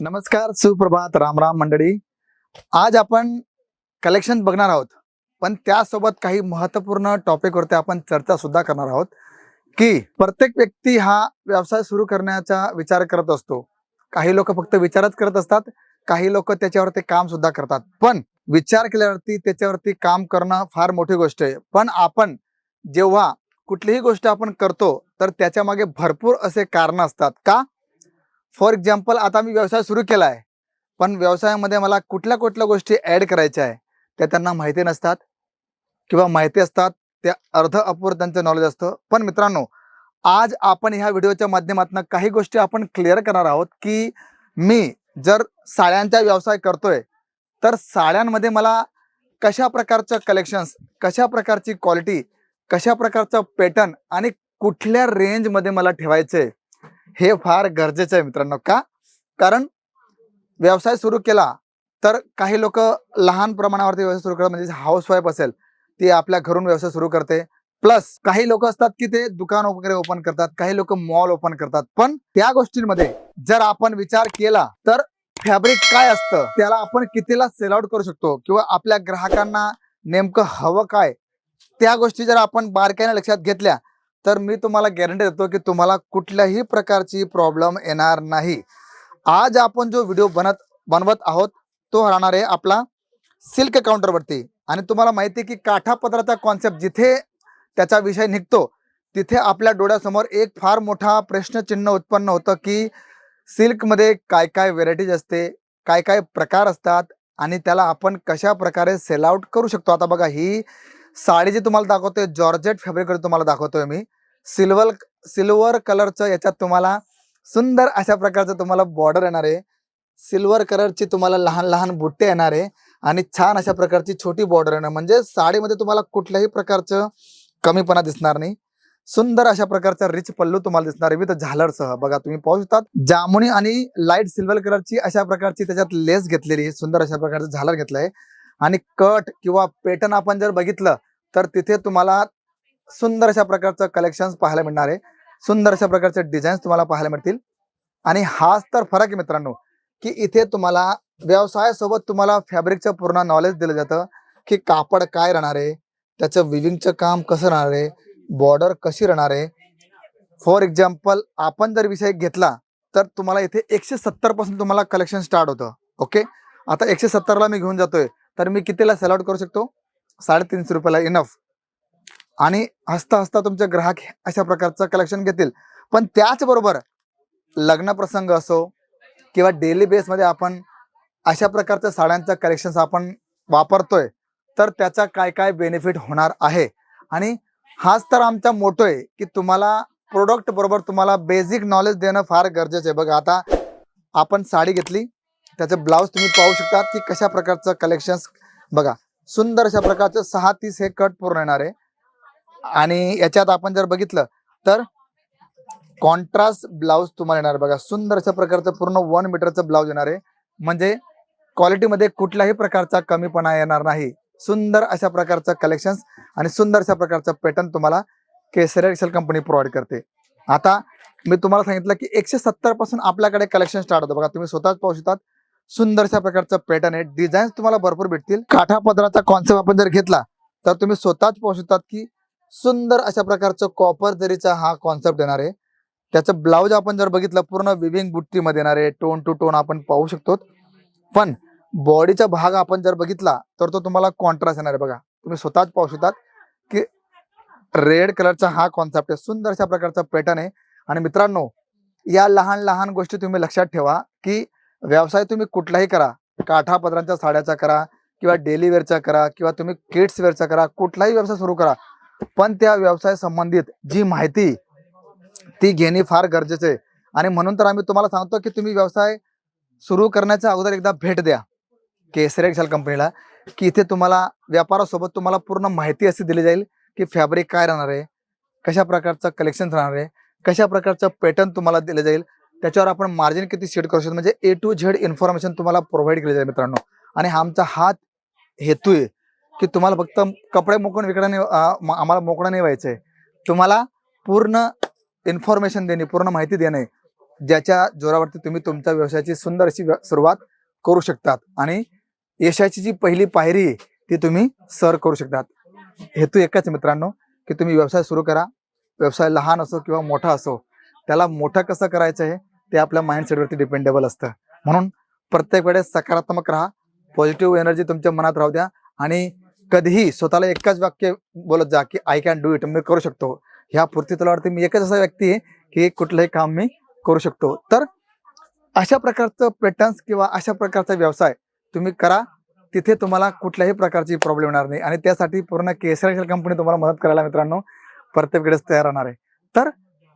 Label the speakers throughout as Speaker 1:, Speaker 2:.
Speaker 1: नमस्कार सुप्रभात राम राम मंडळी. आज आपण कलेक्शन बघणार आहोत. पण त्यासोबत काही महत्त्वपूर्ण टॉपिकवरती आपण चर्चा सुद्धा करणार आहोत. की प्रत्येक व्यक्ती हा व्यवसाय सुरू करण्याचा विचार करत असतो. काही लोक फक्त विचारच करत असतात. काही लोक त्याच्यावरती काम सुद्धा करतात. पण विचार केल्यावरती त्याच्यावरती काम करणं फार मोठी गोष्ट आहे. पण आपण जेव्हा कुठलीही गोष्ट आपण करतो तर त्याच्यामागे भरपूर असे कारण असतात. का? फॉर एक्झाम्पल आता मी व्यवसाय सुरू केला आहे पण व्यवसायामध्ये मला कुठल्या कुठल्या गोष्टी ॲड करायच्या आहे त्या त्यांना माहिती नसतात. किंवा माहिती असतात त्या अर्ध अपूर त्यांचं नॉलेज असतं. पण मित्रांनो आज आपण ह्या व्हिडिओच्या माध्यमातून काही गोष्टी आपण क्लिअर करणार आहोत की मी जर साड्यांचा व्यवसाय करतोय तर साड्यांमध्ये मला कशा प्रकारचं कलेक्शन्स कशा प्रकारची क्वालिटी कशा प्रकारचं पॅटर्न आणि कुठल्या रेंजमध्ये मला ठेवायचं आहे हे फार गरजेचं आहे मित्रांनो. का? कारण व्यवसाय सुरू केला तर काही लोक लहान प्रमाणावरती व्यवसाय सुरू करतात म्हणजे हाऊसवाईफ असेल ती आपल्या घरून व्यवसाय सुरू करते. प्लस काही लोक असतात की ते दुकान वगैरे ओपन करतात काही लोक मॉल ओपन करतात. पण त्या गोष्टींमध्ये जर आपण विचार केला तर फॅब्रिक काय असतं? त्याला आपण कितीला सेल आउट करू शकतो? किंवा आपल्या ग्राहकांना नेमकं हवं काय? त्या गोष्टी जर आपण बारकाईने लक्षात घेतल्या तर मी तुम्हाला गॅरंटी देतो की तुम्हाला कुठल्याही प्रकारची प्रॉब्लेम येणार नाही. आज आपण जो व्हिडिओ बनत बनवत आहोत तो राहणार आहे आपला सिल्क काउंटरवरती आणि तुम्हाला माहिती आहे की काठापदराचा कॉन्सेप्ट जिथे त्याचा विषय निघतो तिथे आपल्या डोळ्यासमोर एक फार मोठा प्रश्नचिन्ह उत्पन्न होतं की सिल्कमध्ये काय काय व्हेरायटीज असते काय काय प्रकार असतात आणि त्याला आपण कशा प्रकारे सेल आउट करू शकतो. आता बघा ही साडी जी तुम्हाला दाखवतोय जॉर्जेट फॅब्रिक तुम्हाला दाखवतोय मी. सिल्वर सिल्वर कलरचं याच्यात तुम्हाला सुंदर अशा प्रकारचं तुम्हाला बॉर्डर येणार आहे. सिल्वर कलरची तुम्हाला लहान लहान बुट्टे येणार आहे आणि छान अशा प्रकारची छोटी बॉर्डर येणार. म्हणजे साडीमध्ये तुम्हाला कुठल्याही प्रकारचं कमीपणा दिसणार नाही. सुंदर अशा प्रकारचा रिच पल्लू तुम्हाला दिसणार आहे विथ झालरसह. बघा तुम्ही पाहू शकता जामुनी आणि लाइट सिल्वर कलरची अशा प्रकारची त्याच्यात लेस घेतलेली सुंदर अशा प्रकारचं झालर घेतलंय. आणि कट किंवा पेटर्न आपण जर बघितलं तर तिथे तुम्हाला सुंदर अशा प्रकारचं कलेक्शन पाहायला मिळणार आहे. सुंदर अशा प्रकारचे डिझाईन्स तुम्हाला पाहायला मिळतील. आणि हाच तर फरक आहे मित्रांनो की इथे तुम्हाला व्यवसायासोबत तुम्हाला फॅब्रिकचं पूर्ण नॉलेज दिलं जातं की कापड काय राहणार आहे त्याचं विविंगचं काम कसं राहणार आहे बॉर्डर कशी राहणार आहे. फॉर एक्झाम्पल आपण जर विषय घेतला तर तुम्हाला इथे एकशे सत्तरपासून तुम्हाला कलेक्शन स्टार्ट होतं ओके आता एकशे सत्तरला मी घेऊन जातोय तर मी कितीला सेल आउट करू शकतो? साडेतीनशे रुपयाला इनफ आणि हसता हसता तुमचे ग्राहक अशा प्रकारचं कलेक्शन घेतील. पण त्याचबरोबर लग्न प्रसंग असो किंवा डेली बेसमध्ये आपण अशा प्रकारच्या साड्यांचं कलेक्शन्स आपण वापरतोय तर त्याचा काय काय बेनिफिट होणार आहे? आणि हाच तर आमचा मोठो आहे की तुम्हाला प्रोडक्ट बरोबर तुम्हाला बेसिक नॉलेज देणं फार गरजेचं आहे. बघा आता आपण साडी घेतली त्याचं ब्लाऊज तुम्ही पाहू शकता की कशा प्रकारचं कलेक्शन्स बघा सुंदर अशा प्रकारचं सहा तीस हे कट पूर्ण येणार आहे. आणि याच्यात आपण जर बघितलं तर कॉन्ट्रास्ट ब्लाऊज तुम्हाला येणार बघा. सुंदर अशा प्रकारचं पूर्ण वन मीटरचं ब्लाऊज येणार आहे. म्हणजे क्वालिटीमध्ये कुठल्याही प्रकारचा कमीपणा येणार नाही. सुंदर अशा प्रकारचं कलेक्शन आणि सुंदर अशा प्रकारचं पॅटर्न तुम्हाला केसरी एक्सेल कंपनी प्रोव्हाइड करते. आता मी तुम्हाला सांगितलं की एकशे सत्तरपासून आपल्याकडे कलेक्शन स्टार्ट होतं. बघा तुम्ही स्वतःच पाहू शकतात. सुंदर अशा प्रकारचं पॅटर्न आहे. डिझाईन्स तुम्हाला भरपूर भेटतील. काठा पदराचा कॉन्सेप्ट आपण जर घेतला तर तुम्ही स्वतःच पाहू शकतात की सुंदर अशा प्रकारचं कॉपर जरीचा हा कॉन्सेप्ट येणार आहे. त्याचं ब्लाऊज आपण जर बघितलं पूर्ण विविंग बुट्टीमध्ये येणार आहे. टोन टू टोन आपण पाहू शकतो. पण बॉडीचा भाग आपण जर बघितला तर तो तुम्हाला कॉन्ट्रास्ट येणार आहे. बघा तुम्ही स्वतःच पाहू शकतात की रेड कलरचा हा कॉन्सेप्ट आहे. सुंदर अशा प्रकारचा पॅटर्न आहे. आणि मित्रांनो या लहान लहान गोष्टी तुम्ही लक्षात ठेवा की व्यवसाय तुम्ही कुठलाही करा. काठापदरांच्या साड्याचा करा किंवा डेली वेअरचा करा किंवा तुम्ही किड्स वेअरचा करा. कुठलाही व्यवसाय सुरू करा. पण त्या व्यवसाय संबंधित जी माहिती ती घेणे फार गरजेचं आहे. आणि म्हणून तर आम्ही तुम्हाला सांगतो की तुम्ही व्यवसाय सुरू करण्याच्या अगोदर एकदा भेट द्या. केसरी एक्सेल कंपनीला की इथे तुम्हाला व्यापारासोबत तुम्हाला पूर्ण माहिती अशी दिली जाईल की फॅब्रिक काय राहणार आहे कशा प्रकारचं कलेक्शन राहणार आहे कशा प्रकारचं पॅटर्न तुम्हाला दिलं जाईल त्याच्यावर आपण मार्जिन किती सेट करू शकतो म्हणजे ए टू झेड इन्फॉर्मेशन तुम्हाला प्रोव्हाइड केली जाईल मित्रांनो. आणि हा आमचा हात हेतू आहे. की तुम्हाला फक्त कपडे मोकळून विकणं नाही आम्हाला मोकळं नाही व्हायचंय. तुम्हाला पूर्ण इन्फॉर्मेशन देणे पूर्ण माहिती देणे ज्याच्या जोरावरती तुम्ही तुमच्या व्यवसायाची सुंदर अशी सुरुवात करू शकतात. आणि यशाची जी पहिली पायरी आहे ती तुम्ही सर करू शकतात. हेतू एकच आहे मित्रांनो की तुम्ही व्यवसाय सुरू करा. व्यवसाय लहान असो किंवा मोठा असो त्याला मोठं कसं करायचं आहे ते आपल्या माइंडसेटवरती डिपेंडेबल असतं. म्हणून प्रत्येक वेळेस सकारात्मक राहा पॉझिटिव्ह एनर्जी तुमच्या मनात राहू द्या आणि कधीही स्वतःला एकच वाक्य बोलत जा की आय कॅन डू इट मी करू शकतो. ह्या पूर्ती तुलावरती मी एकच असा व्यक्ती आहे की कुठलंही काम मी करू शकतो. तर अशा प्रकारचं पॅटर्न्स किंवा अशा प्रकारचा व्यवसाय तुम्ही करा. तिथे तुम्हाला कुठल्याही प्रकारची प्रॉब्लेम येणार नाही. आणि त्यासाठी पूर्ण केसर कंपनी तुम्हाला मदत करायला मित्रांनो प्रत्येक वेळेस तयार राहणार आहे. तर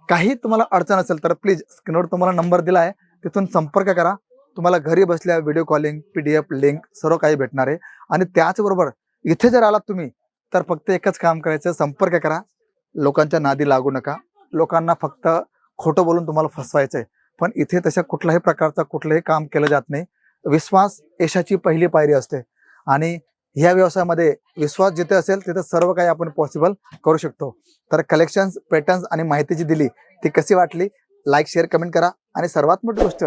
Speaker 1: काही तुम्हाला अडचण असेल तर प्लीज स्क्रीनवर तुम्हाला नंबर दिला आहे. तिथून संपर्क करा. तुम्हाला घरी बसल्या video calling P D F link सर्व काही भेटणार आहे. आणि त्याचबरोबर इथे जर आलात तुम्ही तर फक्त एकच काम करायचं संपर्क करा. लोकांच्या नादी लागू नका. लोकांना फक्त खोटं बोलून तुम्हाला फसवायचं आहे पण इथे तशा कुठल्याही प्रकारचं कुठलंही काम केलं जात नाही. विश्वास यशाची पहिली पायरी असते. आणि ह्या व्यवसायामध्ये विश्वास जिथे असेल तिथे सर्व काही आपण पॉसिबल करू शकतो. तर कलेक्शन्स पॅटर्न्स आणि माहिती जी दिली ती कशी वाटली? लाईक शेअर कमेंट करा. आणि सर्वात मोठी गोष्ट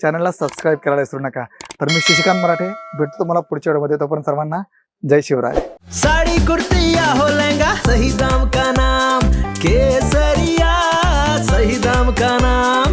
Speaker 1: चॅनलला सबस्क्राईब करायला विसरू नका. तर मी शशिकांत मराठे भेटतो तुम्हाला पुढच्या व्हिडिओमध्ये. तोपर्यंत सर्वांना जय शिवराय.
Speaker 2: साडी कुर्ती हो लहंगा सही दाम का नाम केसरिया सही दाम का नाम।